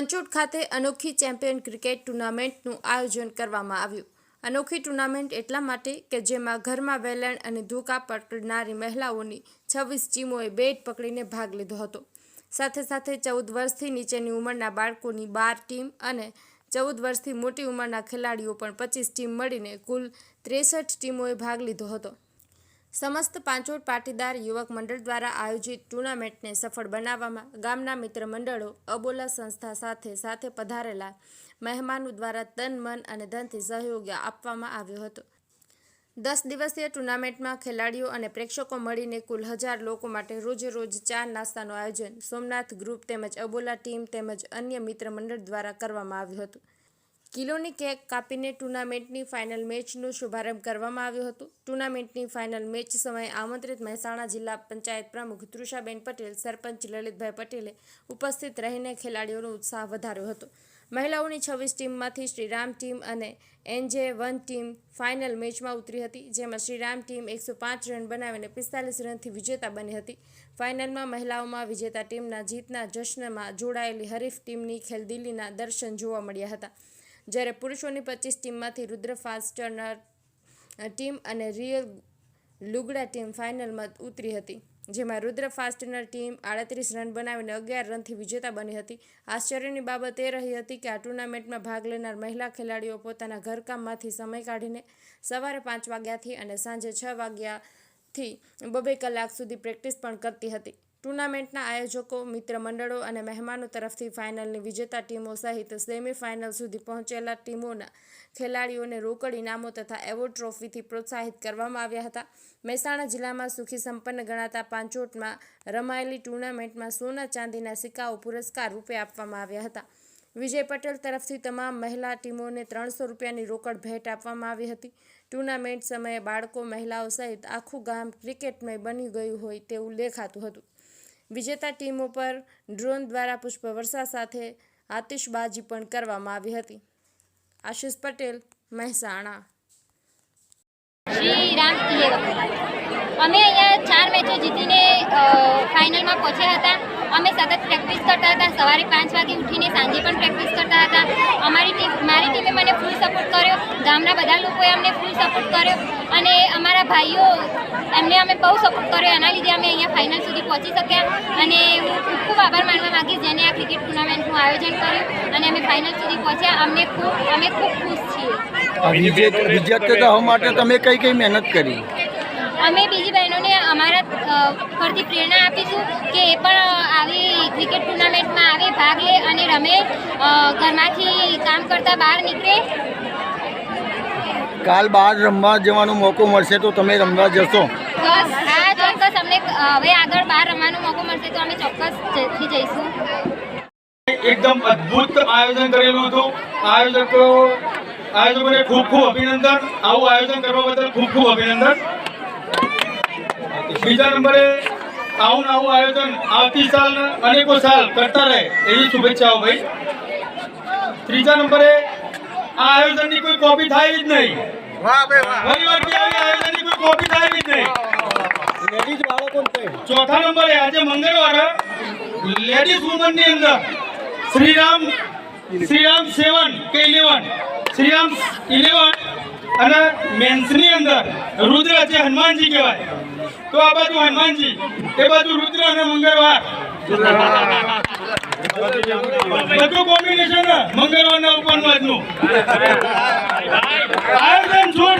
પંચોટ ખાતે અનોખી champion cricket ટુર્નામેન્ટનું આયોજન કરવામાં આવ્યું. અનોખી ટુર્નામેન્ટ એટલા માટે કે જેમાં ઘરમાં વેલણ અને ધોકા પકડનારી મહિલાઓની છવ્વીસ ટીમોએ બેટ પકડીને ભાગ લીધો હતો. સાથે સાથે ચૌદ વર્ષથી નીચેની ઉંમરના બાળકોની બાર ટીમ અને ચૌદ વર્ષથી મોટી ઉંમરના ખેલાડીઓ પણ પચીસ ટીમ મળીને કુલ ત્રેસઠ ટીમોએ ભાગ લીધો હતો. સમસ્ત પાંચોટ પાટીદાર યુવક મંડળ દ્વારા આયોજિત ટુર્નામેન્ટને સફળ બનાવવામાં ગામના મિત્ર મંડળો અબોલા સંસ્થા સાથે સાથે પધારેલા મહેમાનો દ્વારા તન, મન અને ધનથી સહયોગ આપવામાં આવ્યો હતો. દસ દિવસીય ટુર્નામેન્ટમાં ખેલાડીઓ અને પ્રેક્ષકો મળીને કુલ હજાર લોકો માટે રોજે રોજ ચા નાસ્તાનું આયોજન સોમનાથ ગ્રુપ તેમજ અબોલા ટીમ તેમજ અન્ય મિત્ર મંડળ દ્વારા કરવામાં આવ્યું હતું. કિલોની કેક કાપીને ટુર્નામેન્ટની ફાઇનલ મેચનો શુભારંભ કરવામાં આવ્યો હતો. ટુર્નામેન્ટની ફાઇનલ મેચ સમયે આમંત્રિત મહેસાણા જિલ્લા પંચાયત પ્રમુખ તૃષાબેન પટેલ, સરપંચ લલિતભાઈ પટેલે ઉપસ્થિત રહીને ખેલાડીઓનો ઉત્સાહ વધાર્યો હતો. મહિલાઓની છવ્વીસ ટીમમાંથી શ્રીરામ ટીમ અને એનજે વન ટીમ ફાઇનલ મેચમાં ઉતરી હતી, જેમાં શ્રીરામ ટીમ એકસો પાંચ રન બનાવીને પિસ્તાલીસ રનથી વિજેતા બની હતી. ફાઇનલમાં મહિલાઓમાં વિજેતા ટીમના જીતના જશ્નમાં જોડાયેલી હરીફ ટીમની ખેલદિલીના દર્શન જોવા મળ્યા હતા. જ્યારે પુરુષોની પચીસ ટીમમાંથી રુદ્ર ફાસ્ટનર ટીમ અને રિયલ લુગડા ટીમ ફાઇનલમાં ઉતરી હતી, જેમાં રુદ્ર ફાસ્ટનર ટીમ આડત્રીસ રન બનાવીને અગિયાર રનથી વિજેતા બની હતી. આશ્ચર્યની બાબત એ રહી હતી કે આ ટુર્નામેન્ટમાં ભાગ લેનાર મહિલા ખેલાડીઓ પોતાના ઘરકામમાંથી સમય કાઢીને સવારે પાંચ વાગ્યાથી અને સાંજે છ વાગ્યાથી બબે કલાક સુધી પ્રેક્ટિસ પણ કરતી હતી. ટુર્નામેન્ટના આયોજકો મિત્ર મંડળો અને મહેમાનો તરફથી ફાઇનલની વિજેતા ટીમો સહિત સેમીફાઇનલ સુધી પહોંચેલા ટીમોના ખેલાડીઓને રોકડ ઇનામો તથા એવોર્ડ ટ્રોફીથી પ્રોત્સાહિત કરવામાં આવ્યા હતા. મહેસાણા જિલ્લામાં સુખી સંપન્ન ગણાતા પાંચોટમાં રમાયેલી ટુર્નામેન્ટમાં સોના ચાંદીના સિક્કાઓ પુરસ્કાર રૂપે આપવામાં આવ્યા હતા. વિજય પટેલ તરફથી તમામ મહિલા ટીમોને ત્રણસો રૂપિયાની રોકડ ભેટ આપવામાં આવી હતી. ટુર્નામેન્ટ સમયે બાળકો, મહિલાઓ સહિત આખું ગામ ક્રિકેટમય બની ગયું હોય તેવું દેખાતું હતું. વિજેતા ટીમો પર ડ્રોન દ્વારા પુષ્પવર્ષા સાથે આતિશબાજી પણ કરવામાં આવી હતી. આશિષ પટેલ, મહેસાણા. શ્રી રામ અમે અહીંયા ચાર મેચો જીતીને ફાઇનલમાં પહોંચ્યા હતા. અમે સતત પ્રેક્ટિસ કરતા હતા. સવારે પાંચ વાગે ઉઠીને સાંજે પણ પ્રેક્ટિસ કરતા હતા. અમારી ટીમ, મારી ટીમે મને ફૂલ સપોર્ટ કર્યો ગામના બધા લોકોએ અમને ફૂલ સપોર્ટ કર્યો અને અમારા ભાઈઓ એમને અમે બહુ સપોર્ટ કર્યો. એના લીધે અમે અહીંયા ફાઇનલ સુધી પહોંચી શક્યા અને હું ખૂબ ખૂબ આભાર માનવા માગીશ જેને આ ક્રિકેટ ટુર્નામેન્ટનું આયોજન કર્યું અને અમે ફાઇનલ સુધી પહોંચ્યા. અમને ખૂબ અમે ખૂબ ખુશ છીએ. વિજેત માટે તમે કઈ કઈ મહેનત કરી? અમે બીજી બહેનોને અમારા પરથી પ્રેરણા આપીશું કે એ પણ આવી ક્રિકેટ ટુર્નામેન્ટમાં આવે ભાગ લે અને રમે ઘરમાંથી કામ કરતા બહાર નીકળે કાલ બહાર રમવા જવાનો મોકો મળશે તો તમે રમવા જશો. ચોક્કસ અમને હવે આગળ બહાર રમવાનો મોકો મળશે તો અમે ચોક્કસ જઈશું. એકદમ અદ્ભુત આયોજન કરેલું હતું. આયોજકો આયોજકોને ખૂબ ખૂબ અભિનંદન. આવું આયોજન કરવા બદલ ખૂબ ખૂબ અભિનંદન. બીજા નંબરે આવું આવું આયોજન આવતી સાલ અનેકો સાલ કરતા રહે એવી શુભેચ્છાઓ ભાઈ. ત્રીજા નંબરે આ આયોજનની કોઈ કોપી થાય જ નહીં. ચોથા નંબરે આજે મંગળવારે લેડીઝ વુમનની અંદર શ્રીરામ શ્રીરામ સેવન કે ઇલેવન શ્રીરામ ઇલેવન અને મેન્સની અંદર રુદ્ર જે હનુમાનજી કહેવાય. તો આ બાજુ હનુમાનજી એ બાજુ રુદ્ર અને મંગળવાર. બધું કોમ્બિનેશન મંગળવારના ઉપરનું આજનું આયોજન જોરદાર